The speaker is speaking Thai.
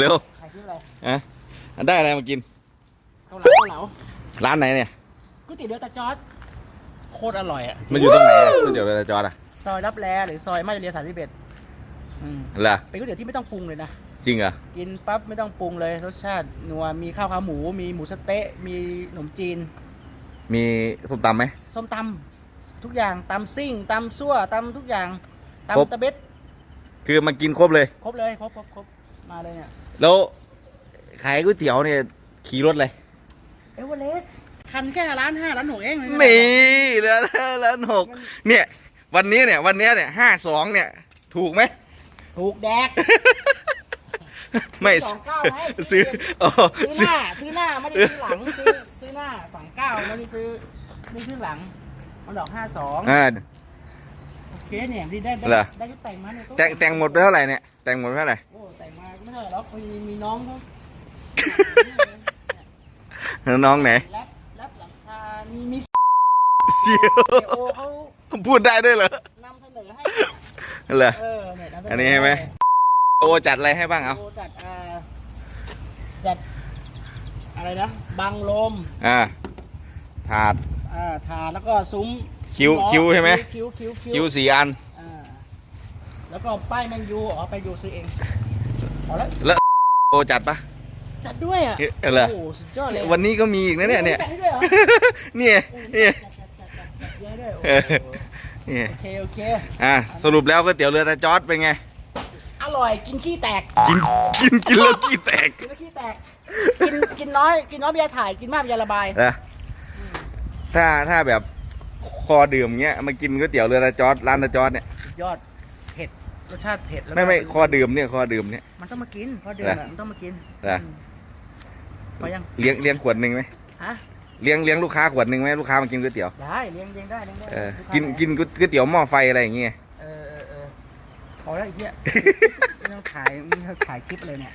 เร็วใครชื่ออะไรอะได้อะไรมากินเกาเหลาเกาเหลาร้านไหนเนี่ยก๋วยเตี๋ยวเรือตาจอดโคตรอร่อยอะมันอยู่ตรงไหนอะก๋วยเตี๋ยวเรือจอดอะซอยรับแลหรือซอยมาเรียสามสิบเอ็ดอืมเหรอเป็นก๋วยเตี๋ยวที่ไม่ต้องปรุงเลยนะจริงเหรอกินปั๊บไม่ต้องปรุงเลยรสชาตินัวมีข้าวขาหมู มีหมูสะเต๊ะมีขนมจีน มีส้มตำไหมส้มตำทุกอย่างตำซิ่งตำซั่วตำทุกอย่างครบตำตะเบ็ดคือมากินครบเลย ครบเลย ครบครบครบ มาเลยเนี่ยแล้วขายก๋วยเตี๋ยวเนี่ยขี่รถเลยเอเวอเรสต์คันแค่ร้านห้าร้านหกเองนี่เหลือแล้วหกเนี่ย วันนี้เนี่ยวันเนี้ยเนี่ยห้าสองเนี่ย ถูกไหมถูกแดกไม่สองเก้าไหมซื้ออ๋อซื้อซื้หอน้าซื้อหน้าไม่ได้ซื้อหลังซื้อซื้อหน้าสองเก้าไม่ได้ซื้อไม่ซื้อหลังมันดอกห้าสองอ่าโอเคเนี่ยที่ได้ได้เหรอได้ชุดแต่งมาเนี่ยแต่งแต่งหมดไปเท่าไหร่เนี่ยแต่งหมดไปเท่าไหร่โอ้แต่ งมาไม่เท่าไหร่หรอกมีมีน้องเขาน้องไหนแรปแรปหลังคามีมีเสียวเอโอเขาพูดได้ด้วยเหรอนำเสนอให้เหรอเออเนี่ยำเสอันนี้ให้ไหมโอจัดอะไรให้บ้างเอาโอจัดอ่าจัดอะไรนะบังลมอ่าถาดอ่าถาดแล้วก็ซุ้มคิ้วล้อคิ้วใช่ไหมคิ้วคิ้วคิ้วสี่อันอ่าแล้วก็ป้ายแมนยูอ๋อไปยูซื้อเอง เอาแล้วแล้วโอจัดปะจัดด้วยอะเอ๊ะเหรอโอ้โหสุดยอดเลยวันนี้ก็มีอีกนะเนี่ยเนี่ยจัดให้ด้วยเหรอเนี่ยเนี่ยจัดจัดจัดจัดเยอะด้วยโอ้เออโหเนี่ยโอเคโอเคอะสรุปแล้วก๋วยเตี๋ยวเรือตาจอดเป็นไง อร่อยกินขี้แตกกินกินกินแล้วขี้แตกกินแล้วขี้แตกกินกินน้อยกินน้อยเบียร์ถ่ายกินมากเบียร์ระบายนะถ้าถ้าแบบคอดื่มเงี้ยมากินก๋วยเตี๋ยวเรือตาจอดร้านตาจอดเนี่ยสุดยอดเผ็ด รสชาติเผ็ดแล้วก็ไม่ไม่คอดื่มเนี่ยคอดื่มเนี่ย มันต้องมากินเพราะเดือนเหรออะมันต้องมากินเหรอมพอยังเลี้ยงเลี้ยงขวดหนึ่งไหมฮะเลี้ยงเลี้ยงลูกค้าขวดหนึ่งไหมลูกค้ามากินก๋วยเตี๋ยวได้เลี้ยงเลี้ยงได้เลี้ยงได้เออลูค้ากินไหกินก๋วยเตี๋ยวหม้อไฟอะไรอย่างเงี้ยเออเออเออพอแล้วไอ้เหี้ยไม่ต้องถ่ายไม่ต้องถ่ายคลิปเลยเนี่ย